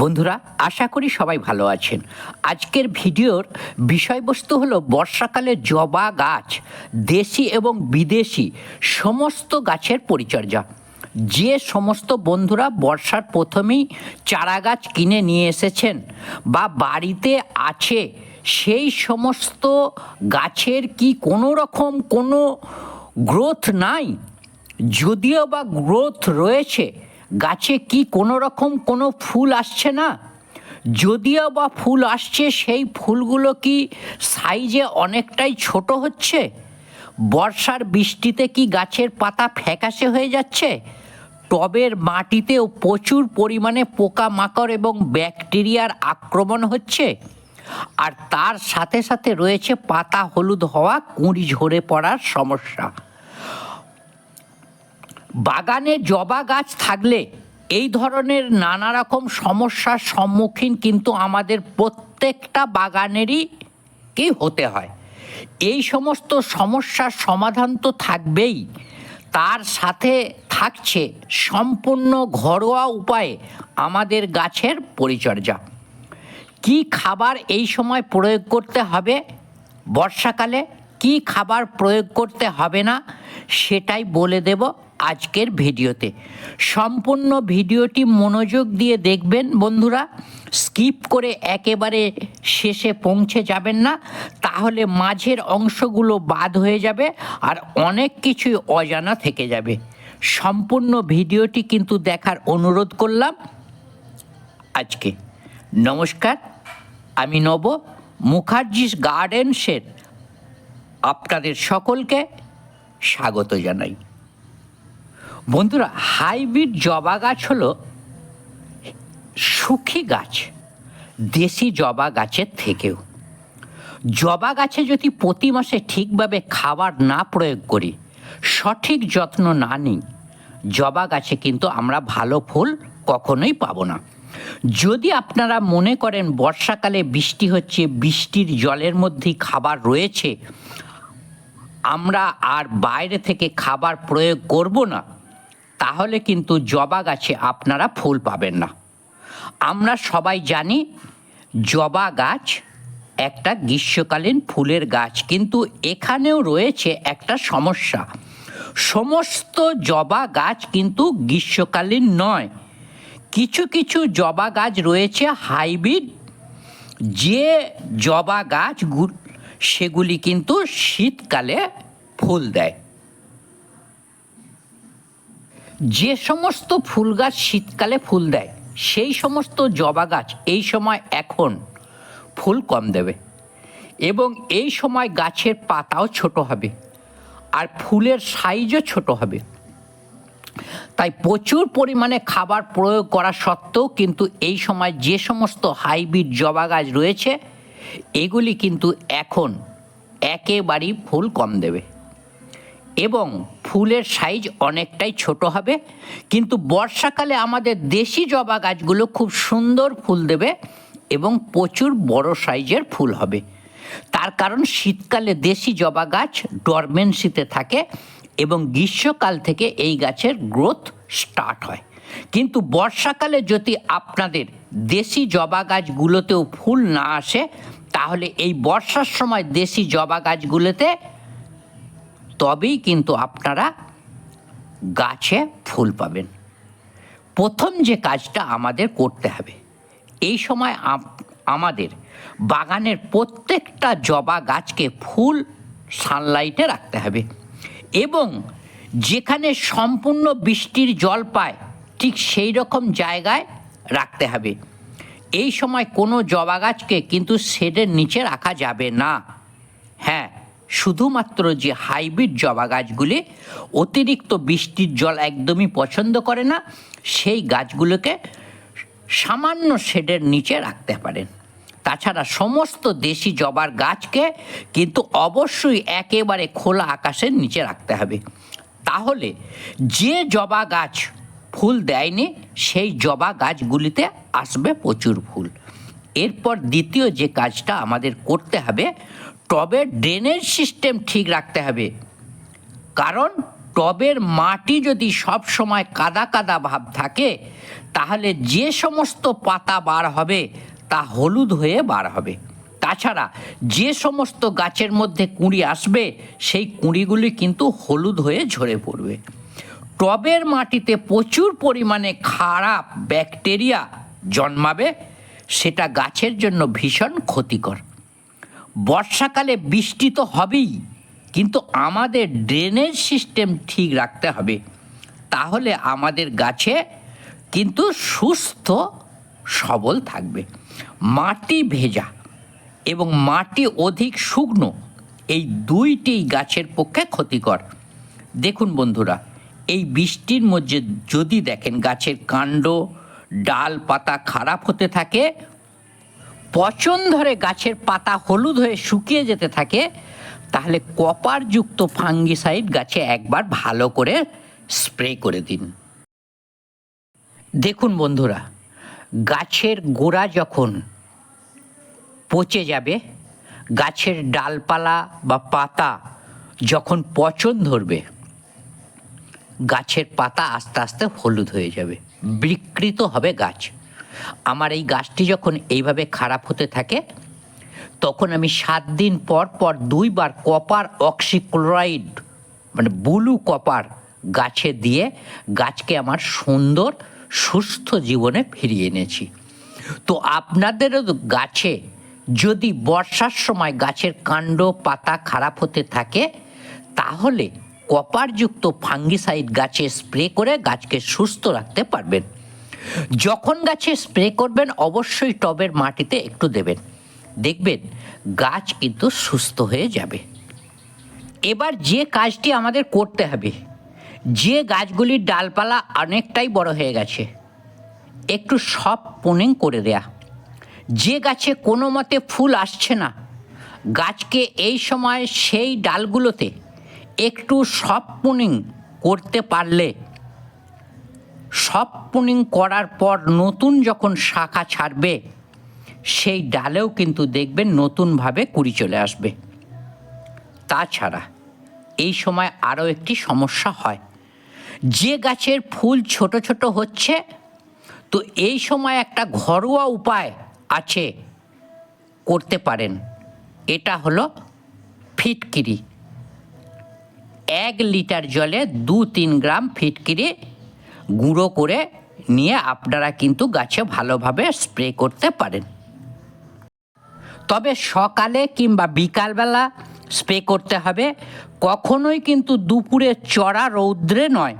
বন্ধুরা, আশা করি সবাই ভালো আছেন। আজকের ভিডিওর বিষয়বস্তু হলো বর্ষাকালে জবা গাছ, দেশি এবং বিদেশি সমস্ত গাছের পরিচর্যা। যে সমস্ত বন্ধুরা বর্ষার প্রথমেই চারা গাছ কিনে নিয়ে এসেছেন বা বাড়িতে আছে, সেই সমস্ত গাছের কি কোনো রকম কোনো গ্রোথ নাই? যদিও বা গ্রোথ রয়েছে গাছে কি কোনো রকম কোনো ফুল আসছে না? যদিও বা ফুল আসছে, সেই ফুলগুলো কি সাইজে অনেকটাই ছোট হচ্ছে? বর্ষার বৃষ্টিতে কি গাছের পাতা ফ্যাকাশে হয়ে যাচ্ছে? টবের মাটিতেও প্রচুর পরিমাণে পোকামাকড় এবং ব্যাকটেরিয়ার আক্রমণ হচ্ছে? আর তার সাথে সাথে রয়েছে পাতা হলুদ হওয়া, কুঁড়ি ঝরে পড়ার সমস্যা। বাগানে জবা গাছ থাকলে এই ধরনের নানা রকম সমস্যার সম্মুখীন কিন্তু আমাদের প্রত্যেকটা বাগানেরই কি হতে হয়। এই সমস্ত সমস্যার সমাধান তো থাকবেই, তার সাথে থাকছে সম্পূর্ণ ঘরোয়া উপায়ে আমাদের গাছের পরিচর্যা। কি খাবার এই সময় প্রয়োগ করতে হবে, বর্ষাকালে কি খাবার প্রয়োগ করতে হবে না, সেটাই বলে দেব আজকের ভিডিওতে। সম্পূর্ণ ভিডিওটি মনোযোগ দিয়ে দেখবেন বন্ধুরা। স্কিপ করে একেবারে শেষে পৌঁছে যাবেন না। তাহলে মাঝের অংশগুলো বাদ হয়ে যাবে আর অনেক কিছুই অজানা থেকে যাবে। সম্পূর্ণ ভিডিওটি কিন্তু দেখার অনুরোধ করলাম। আজকে। নমস্কার, আমি নব মুখার্জিস গার্ডেন্সের আপনাদের সকলকে স্বাগত জানাই। বন্ধুরা, হাইব্রিড জবা গাছ হলো সুখী গাছ, দেশি জবা গাছের থেকেও। জবা গাছে যদি প্রতি মাসে ঠিকভাবে খাবার না প্রয়োগ করি, সঠিক যত্ন না নিই, জবা গাছে কিন্তু আমরা ভালো ফুল কখনোই পাবো না। যদি আপনারা মনে করেন বর্ষাকালে বৃষ্টি হচ্ছে, বৃষ্টির জলের মধ্যেই খাবার রয়েছে, আমরা আর বাইরে থেকে খাবার প্রয়োগ করব না তাহলে কিন্তু জবা গাছে আপনারা ফুল পাবেন না। আমরা সবাই জানি জবা গাছ একটা গ্রীষ্মকালীন ফুলের গাছ, কিন্তু এখানেও রয়েছে একটা সমস্যা। সমস্ত জবা গাছ কিন্তু গ্রীষ্মকালীন নয়। কিছু কিছু জবা গাছ রয়েছে হাইব্রিড। যে জবা গাছ সেগুলি কিন্তু শীতকালে ফুল দেয়। যে সমস্ত ফুল গাছ শীতকালে ফুল দেয়, সেই সমস্ত জবা গাছ এই সময় এখন ফুল কম দেবে এবং এই সময় গাছের পাতাও ছোট হবে আর ফুলের সাইজও ছোট হবে। তাই প্রচুর পরিমাণে খাবার প্রয়োগ করা সত্ত্বেও কিন্তু এই সময় যে সমস্ত হাইব্রিড জবা গাছ রয়েছে, এগুলি কিন্তু এখন একেবারেই ফুল কম দেবে। এবং ফুলের সাইজ অনেকটাই ছোট হবে, কিন্তু বর্ষাকালে আমাদের দেশি জবা গাছগুলো খুব সুন্দর ফুল দেবে এবং প্রচুর বড় সাইজের ফুল হবে। তার কারণ শীতকালে দেশি জবা গাছ ডরমেন্সিতে থাকে এবং গ্রীষ্মকাল থেকে এই গাছের গ্রোথ স্টার্ট হয়। কিন্তু বর্ষাকালে যদি আপনাদের দেশি জবা গাছগুলোতেও ফুল না আসে, তাহলে এই বর্ষার সময় দেশি জবা গাছগুলোতে তবেই কিন্তু আপনারা গাছে ফুল পাবেন। প্রথম যে কাজটা আমাদের করতে হবে, এই সময় আমাদের বাগানের প্রত্যেকটা জবা গাছকে ফুল সানলাইটে রাখতে হবে এবং যেখানে সম্পূর্ণ বৃষ্টির জল পায়, ঠিক সেই রকম জায়গায় রাখতে হবে। এই সময় কোনো জবা গাছকে কিন্তু শেডের নিচে রাখা যাবে না। হ্যাঁ শুধুমাত্র যে হাইব্রিড জবা গাছগুলি অতিরিক্ত বৃষ্টির জল একদমই পছন্দ করে না, সেই গাছগুলোকে সামান্য শেডের নিচে রাখতে পারেন। তাছাড়া সমস্ত দেশি জবার গাছকে কিন্তু অবশ্যই একেবারে খোলা আকাশের নিচে রাখতে হবে। তাহলে যে জবা গাছ ফুল দেয়নি, সেই জবা গাছগুলিতে আসবে প্রচুর ফুল। এরপর দ্বিতীয় যে কাজটা আমাদের করতে হবে টবের ড্রেনেজ সিস্টেম ঠিক রাখতে হবে। কারণ টবের মাটি যদি সব সময় কাদা কাদা ভাব থাকে, তাহলে যে সমস্ত পাতা বার হবে, তা হলুদ হয়ে বার হবে। তাছাড়া যে সমস্ত গাছের মধ্যে কুঁড়ি আসবে, সেই কুঁড়িগুলি কিন্তু হলুদ হয়ে ঝরে পড়বে। টবের মাটিতে প্রচুর পরিমাণে খারাপ ব্যাকটেরিয়া জন্মাবে, সেটা গাছের জন্য ভীষণ ক্ষতিকর। বর্ষাকালে বৃষ্টি তো হবেই, কিন্তু আমাদের ড্রেনেজ সিস্টেম ঠিক রাখতে হবে। তাহলে আমাদের গাছে কিন্তু সুস্থ সবল থাকবে। মাটি ভেজা এবং মাটি অধিক শুকনো, এই দুইটি গাছের পক্ষে ক্ষতিকর। দেখুন বন্ধুরা, এই বৃষ্টির মধ্যে যদি দেখেন গাছের কাণ্ড ডাল পাতা খারাপ হতে থাকে পচন ধরে গাছের পাতা হলুদ হয়ে শুকিয়ে যেতে থাকে, তাহলে কপারযুক্ত ফাঙ্গিসাইড গাছে একবার ভালো করে স্প্রে করে দিন। দেখুন বন্ধুরা, গাছের গোড়া যখন পচে যাবে, গাছের ডালপালা বা পাতা যখন পচন ধরবে, গাছের পাতা আস্তে আস্তে হলুদ হয়ে যাবে, বিকৃত হবে গাছ। আমার এই গাছটি যখন এইভাবে খারাপ হতে থাকে, তখন আমি সাত দিন পর পর দুইবার কপার অক্সিক্লোরাইড মানে ব্লু কপার গাছে দিয়ে গাছকে আমার সুন্দর, সুস্থ জীবনে ফিরিয়ে এনেছি। তো আপনাদেরও গাছে যদি বর্ষার সময় গাছের কাণ্ড, পাতা খারাপ হতে থাকে, তাহলে কপারযুক্ত ফাঙ্গিসাইড গাছে স্প্রে করে গাছকে সুস্থ রাখতে পারবেন। যখন গাছে স্প্রে করবেন, অবশ্যই টবের মাটিতে একটু দেবেন। দেখবেন গাছ কিন্তু সুস্থ হয়ে যাবে। এবার যে কাজটি আমাদের করতে হবে, যে গাছগুলির ডালপালা অনেকটাই বড় হয়ে গেছে, একটু সব পোনিং করে দেয়া। যে গাছে কোনো মতে ফুল আসছে না, গাছকে এই সময় সেই ডালগুলোতে একটু সব পুনিং করতে পারলে সব পুনিং করার পর নতুন যখন শাখা ছাড়বে, সেই ডালেও কিন্তু দেখবেন নতুনভাবে কুড়ি চলে আসবে। তাছাড়া এই সময় আরও একটি সমস্যা হয়। যে গাছের ফুল ছোট ছোট হচ্ছে, তো এই সময় একটা ঘরোয়া উপায় আছে করতে পারেন। এটা হলো ফিটকিরি। এক লিটার জলে দু তিন গ্রাম ফিটকিরি গুঁড়ো করে নিয়ে আপনারা কিন্তু গাছে ভালোভাবে স্প্রে করতে পারেন। তবে সকালে কিংবা বিকালবেলা স্প্রে করতে হবে। কখনোই কিন্তু দুপুরে চড়া রৌদ্রে নয়।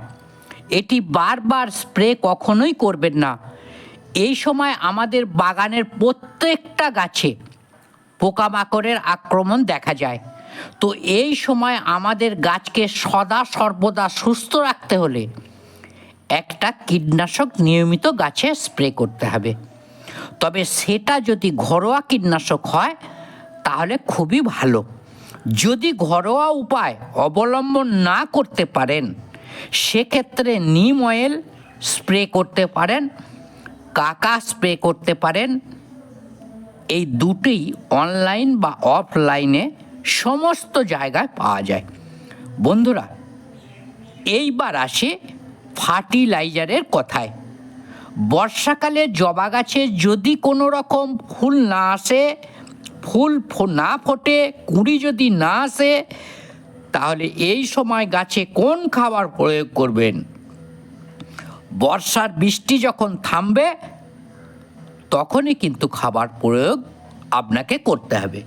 এটি বারবার স্প্রে কখনোই করবেন না। এই সময় আমাদের বাগানের প্রত্যেকটা গাছে পোকামাকড়ের আক্রমণ দেখা যায়। তো এই সময় আমাদের গাছকে সদা সর্বদা সুস্থ রাখতে হলে একটা কীটনাশক নিয়মিত গাছে স্প্রে করতে হবে। তবে সেটা যদি ঘরোয়া কীটনাশক হয়, তাহলে খুবই ভালো। যদি ঘরোয়া উপায় অবলম্বন না করতে পারেন, সেক্ষেত্রে নিম অয়েল স্প্রে করতে পারেন, কাকা স্প্রে করতে পারেন। এই দুটোই অনলাইন বা অফলাইনে সমস্ত জায়গায় পাওয়া যায়। বন্ধুরা, এইবার আসে ফার্টিলাইজারের কথায়, বর্ষাকালে জবা গাছে যদি কোনো রকম ফুল না আসে, ফুল না ফোটে, কুঁড়ি যদি না আসে, তাহলে এই সময় গাছে কোন খাবার প্রয়োগ করবেন? বর্ষার বৃষ্টি যখন থামবে, তখনই কিন্তু খাবার প্রয়োগ আপনাকে করতে হবে।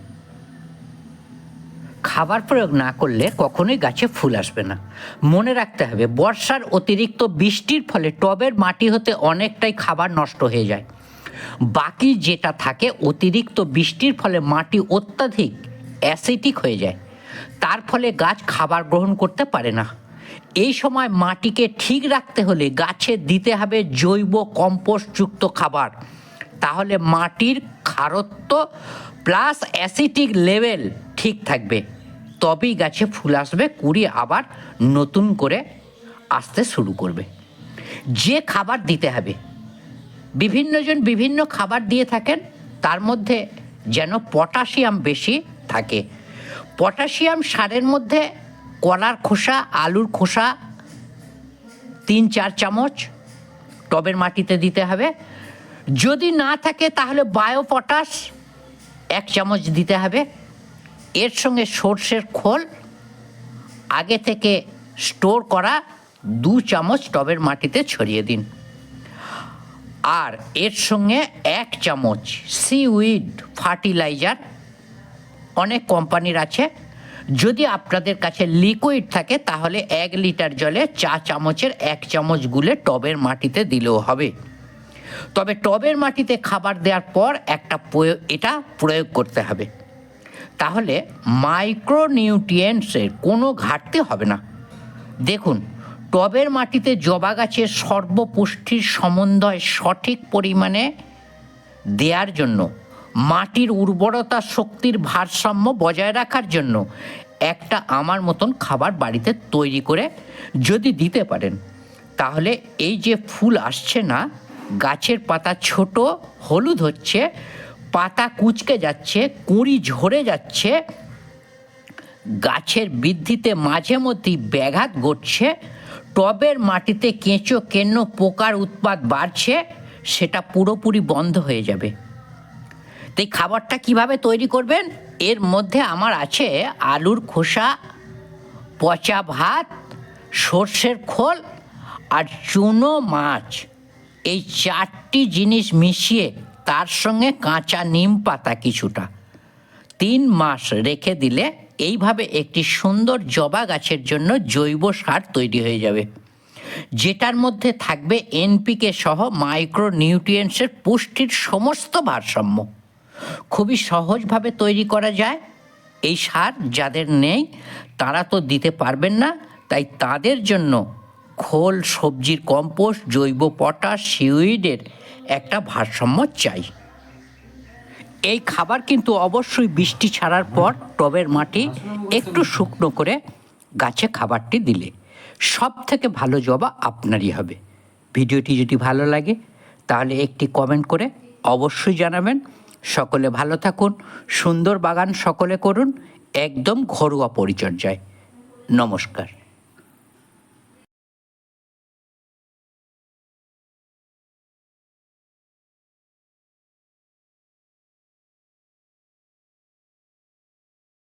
খাবার প্রয়োগ না করলে কখনোই গাছে ফুল আসবে না। মনে রাখতে হবে, বর্ষার অতিরিক্ত বৃষ্টির ফলে টবের মাটি হতে অনেকটাই খাবার নষ্ট হয়ে যায়। বাকি যেটা থাকে, অতিরিক্ত বৃষ্টির ফলে মাটি অত্যাধিক অ্যাসিটিক হয়ে যায়। তার ফলে গাছ খাবার গ্রহণ করতে পারে না। এই সময় মাটিকে ঠিক রাখতে হলে গাছে দিতে হবে জৈব কম্পোস্টযুক্ত খাবার। তাহলে মাটির খারত্ব প্লাস অ্যাসিটিক লেভেল ঠিক থাকবে। তবেই গাছে ফুল আসবে কুড়ি আবার নতুন করে আসতে শুরু করবে। যে খাবার দিতে হবে, বিভিন্নজন বিভিন্ন খাবার দিয়ে থাকেন, তার মধ্যে যেন পটাশিয়াম বেশি থাকে। পটাশিয়াম সারের মধ্যে কলার খোসা, আলুর খোসা, তিন চার চামচ টবের মাটিতে দিতে হবে। যদি না থাকে তাহলে বায়ো পটাশ এক চামচ দিতে হবে। এর সঙ্গে সর্ষের খোল, আগে থেকে স্টোর করা দু চামচ টবের মাটিতে ছড়িয়ে দিন। আর এর সঙ্গে এক চামচ সিউইড ফার্টিলাইজার অনেক কোম্পানির আছে। যদি আপনাদের কাছে লিকুইড থাকে, তাহলে এক লিটার জলে চা চামচের এক চামচ গুলে টবের মাটিতে দিলেও হবে। তবে টবের মাটিতে খাবার দেওয়ার পর একটা এটা প্রয়োগ করতে হবে। তাহলে মাইক্রোনিউট্রিয়েন্টসের কোনো ঘাটতি হবে না। দেখুন, টবের মাটিতে জবা গাছের সর্বপুষ্টির সমন্বয় সঠিক পরিমাণে দেওয়ার জন্য, মাটির উর্বরতা শক্তির ভারসাম্য বজায় রাখার জন্য একটা আমার মতন খাবার বাড়িতে তৈরি করে যদি দিতে পারেন, তাহলে এই যে ফুল আসছে না, গাছের পাতা ছোট, হলুদ হচ্ছে পাতা কুচকে যাচ্ছে, কুঁড়ি ঝরে যাচ্ছে, গাছের বৃদ্ধিতে মাঝে মধ্যেই ব্যাঘাত ঘটছে, টবের মাটিতে কেঁচো, কেন্ন, পোকার উৎপাদ বাড়ছে, সেটা পুরোপুরি বন্ধ হয়ে যাবে। তো এই খাবারটা কীভাবে তৈরি করবেন? এর মধ্যে আমার আছে আলুর খোসা, পচা ভাত, সর্ষের খোল আর চুনো মাছ। এই চারটি জিনিস মিশিয়ে তার সঙ্গে কাঁচা নিম পাতা কিছুটা। তিন মাস রেখে দিলে এইভাবে একটি সুন্দর জবা গাছের জন্য জৈব সার তৈরি হয়ে যাবে। যেটার মধ্যে থাকবে এনপিকে সহ মাইক্রো নিউট্রিয়েন্টসের পুষ্টির সমস্ত ভারসাম্য। খুবই সহজভাবে তৈরি করা যায়। এই সার যাদের নেই, তারা তো দিতে পারবেন না। তাই তাদের জন্য খোল, সবজির কম্পোস্ট, জৈব পটাশ, সিউইডের একটা ভারসাম্য চাই। এই খাবার কিন্তু অবশ্যই বৃষ্টি ছাড়ার পর টবের মাটি একটু শুকনো করে গাছে খাবারটি দিলে সব থেকে ভালো জবা আপনারই হবে। ভিডিওটি যদি ভালো লাগে, তাহলে একটি কমেন্ট করে অবশ্যই জানাবেন। সকলে ভালো থাকুন, সুন্দর বাগান সকলে করুন, একদম ঘরোয়া পরিচর্যায়। নমস্কার।